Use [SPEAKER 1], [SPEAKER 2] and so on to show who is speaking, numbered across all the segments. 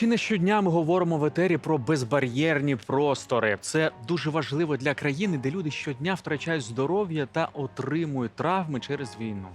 [SPEAKER 1] Чи не щодня ми говоримо в етері про безбар'єрні простори? Це дуже важливо для країни, де люди щодня втрачають здоров'я та отримують травми через війну.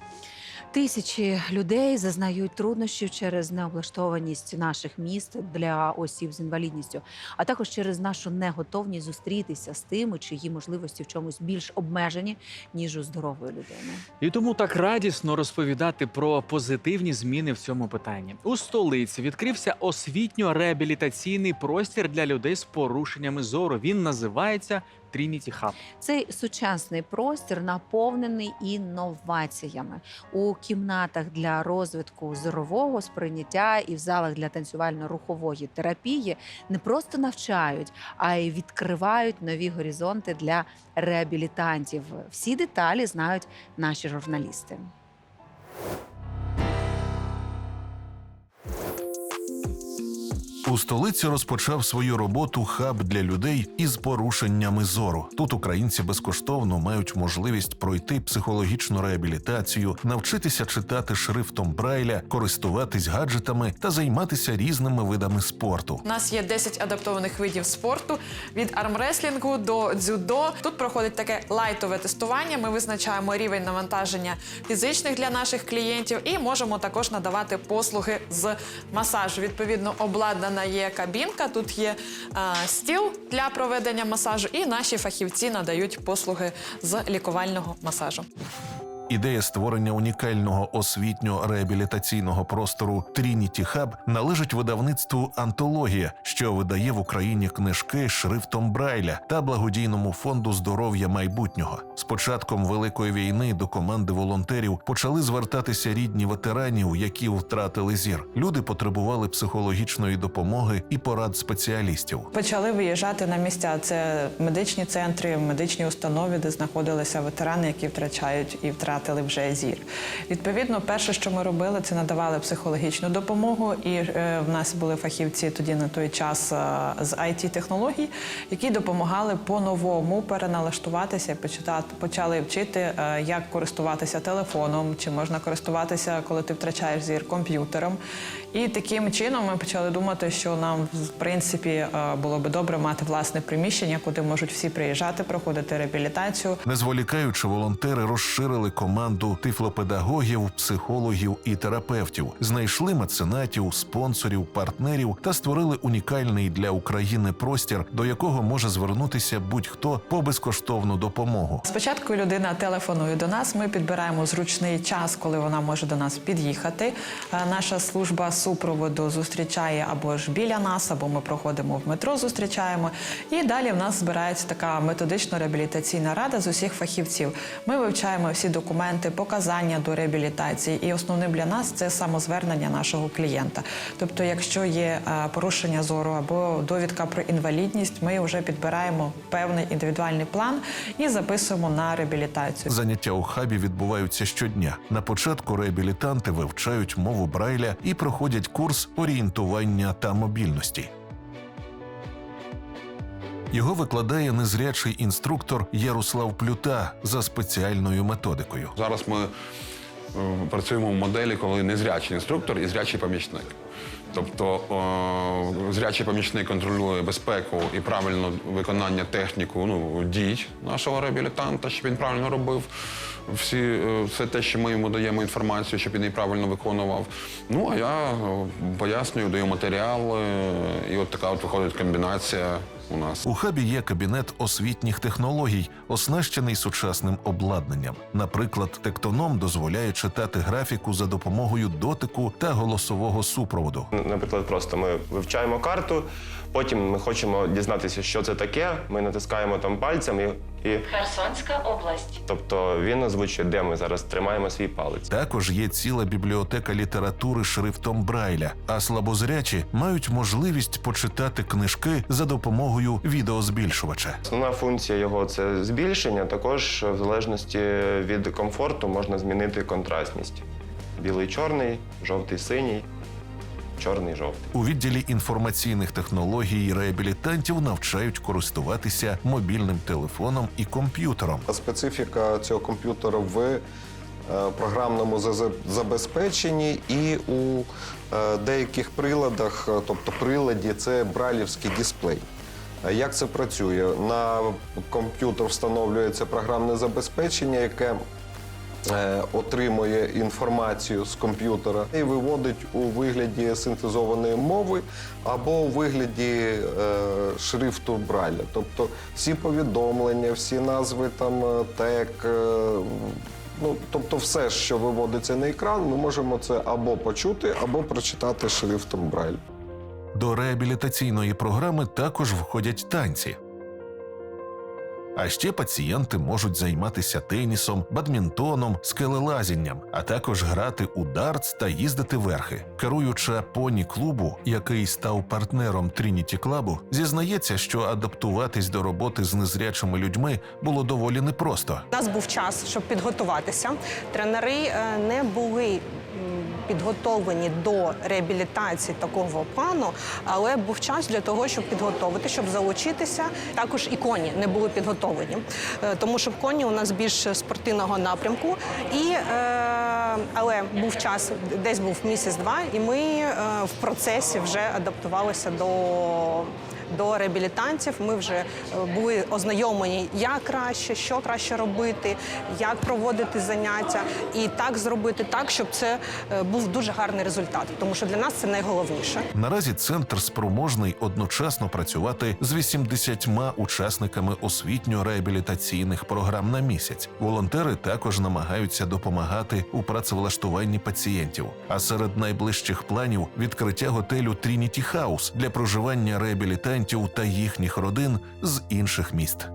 [SPEAKER 2] Тисячі людей зазнають труднощів через необлаштованість наших міст для осіб з інвалідністю, а також через нашу неготовність зустрітися з тими, чиї можливості в чомусь більш обмежені ніж у здорової людини.
[SPEAKER 1] І тому так радісно розповідати про позитивні зміни в цьому питанні. У столиці відкрився освітньо-реабілітаційний простір для людей з порушеннями зору. Він називається Trinity Hub.
[SPEAKER 2] Цей сучасний простір наповнений інноваціями у кімнатах для розвитку зорового сприйняття і в залах для танцювально-рухової терапії не просто навчають, а й відкривають нові горизонти для реабілітантів. Всі деталі знають наші журналісти.
[SPEAKER 3] У столиці розпочав свою роботу хаб для людей із порушеннями зору. Тут українці безкоштовно мають можливість пройти психологічну реабілітацію, навчитися читати шрифтом Брайля, користуватись гаджетами та займатися різними видами спорту.
[SPEAKER 4] У нас є 10 адаптованих видів спорту від армреслінгу до дзюдо. Тут проходить таке лайтове тестування. Ми визначаємо рівень навантаження фізичних для наших клієнтів і можемо також надавати послуги з масажу. Відповідно, обладнана є кабінка. Тут є е, стіл для проведення масажу, і наші фахівці надають послуги з лікувального масажу.
[SPEAKER 3] Ідея створення унікального освітньо-реабілітаційного простору Trinity Hub належить видавництву Антологія, що видає в Україні книжки шрифтом Брайля та благодійному фонду здоров'я майбутнього. З початком великої війни до команди волонтерів почали звертатися рідні ветеранів, які втратили зір. Люди потребували психологічної допомоги і порад спеціалістів.
[SPEAKER 4] Почали виїжджати на місця. Це медичні центри, медичні установи, де знаходилися ветерани, які втрачають і втратили вже зір. Відповідно, перше, що ми робили, це надавали психологічну допомогу. І е, в нас були фахівці тоді на той час е, з it технологій які допомагали по-новому переналаштуватися і почали вчити, е, як користуватися телефоном, чи можна користуватися, коли ти втрачаєш зір комп'ютером. І таким чином ми почали думати, що нам в принципі було би добре мати власне приміщення, куди можуть всі приїжджати, проходити реабілітацію.
[SPEAKER 3] Не зволікаючи, волонтери розширили команду тифлопедагогів, психологів і терапевтів, знайшли меценатів, спонсорів, партнерів та створили унікальний для України простір, до якого може звернутися будь-хто по безкоштовну допомогу.
[SPEAKER 4] Спочатку людина телефонує до нас. Ми підбираємо зручний час, коли вона може до нас під'їхати. Е, Наша служба супроводу зустрічає або ж біля нас, або ми проходимо в метро, зустрічаємо. І далі в нас збирається така методично-реабілітаційна рада з усіх фахівців. Ми вивчаємо всі документи, показання до реабілітації. І основним для нас це самозвернення нашого клієнта. Тобто, якщо є е, порушення зору або довідка про інвалідність, ми вже підбираємо певний індивідуальний план і записуємо на реабілітацію.
[SPEAKER 3] Заняття у хабі відбуваються щодня. На початку реабілітанти вивчають мову Брайля і проходять курс орієнтування та мобільності. Його викладає незрячий інструктор Ярослав Плюта за спеціальною методикою.
[SPEAKER 5] Зараз ми е, працюємо в моделі, коли незрячий інструктор і зрячий помічник. Тобто е, зрячий помічник контролює безпеку і правильне виконання техніку ну, дій нашого реабілітанта, щоб він правильно робив всі, е, все те, що ми йому даємо інформацію, щоб він її правильно виконував. Ну а я пояснюю, даю матеріал, і от така от виходить комбінація у нас.
[SPEAKER 3] У хабі є кабінет освітніх технологій, оснащений сучасним обладнанням. Наприклад, тектоном дозволяє читати графіку за допомогою дотику та голосового супроводу.
[SPEAKER 6] Наприклад, просто ми вивчаємо карту, потім ми хочемо дізнатися, що це таке. Ми натискаємо там пальцем і, і
[SPEAKER 7] Херсонська область.
[SPEAKER 6] тобто він озвучує, де ми зараз тримаємо свій палець.
[SPEAKER 3] Також є ціла бібліотека літератури шрифтом Брайля, а слабозрячі мають можливість почитати книжки за допомогою відеозбільшувача.
[SPEAKER 6] Основна функція його це збільшення. Також в залежності від комфорту можна змінити контрастність: білий, чорний, жовтий, синій, чорний, жовтий.
[SPEAKER 3] У відділі інформаційних технологій реабілітантів навчають користуватися мобільним телефоном і комп'ютером.
[SPEAKER 8] Специфіка цього комп'ютера в
[SPEAKER 7] е, програмному забезпеченні і у е, деяких приладах, е, тобто приладі, це брайлівський дисплей. Як це працює? На комп'ютер встановлюється програмне забезпечення, яке е, отримує інформацію з комп'ютера і виводить у вигляді синтезованої мови або у вигляді е, шрифту Брайля. Тобто всі повідомлення, всі назви там е, тег, е, ну тобто все, що виводиться на екран, ми можемо це або почути, або прочитати шрифтом Брайля.
[SPEAKER 3] До реабілітаційної програми також входять танці. А ще пацієнти можуть займатися тенісом, бадмінтоном, скелелазінням, а також грати у дартс та їздити верхи. Керуюча поні клубу, який став партнером Трініті Клабу, зізнається, що адаптуватись до роботи з незрячими людьми було доволі непросто.
[SPEAKER 8] У нас був час, щоб підготуватися. Тренери е, не були підготовлені до реабілітації такого плану, але був час для того, щоб підготовити, щоб залучитися. Також і коні не були підготовлені, Е, тому що в коні у нас більш спортивного напрямку. І, е, але був час, десь був місяць-два, і ми е, в процесі вже адаптувалися до до реабілітантів. Ми вже е, були ознайомлені, як краще, що краще робити, як проводити заняття, і так зробити так, щоб це е, був дуже гарний результат. Тому що для нас це найголовніше.
[SPEAKER 3] Наразі центр спроможний одночасно працювати з 80 учасниками освітньо-реабілітаційних програм на місяць. Волонтери також намагаються допомагати у працевлаштуванні пацієнтів. А серед найближчих планів відкриття готелю Трініті Хаус для проживання реабілітантів та їхніх родин з інших міст.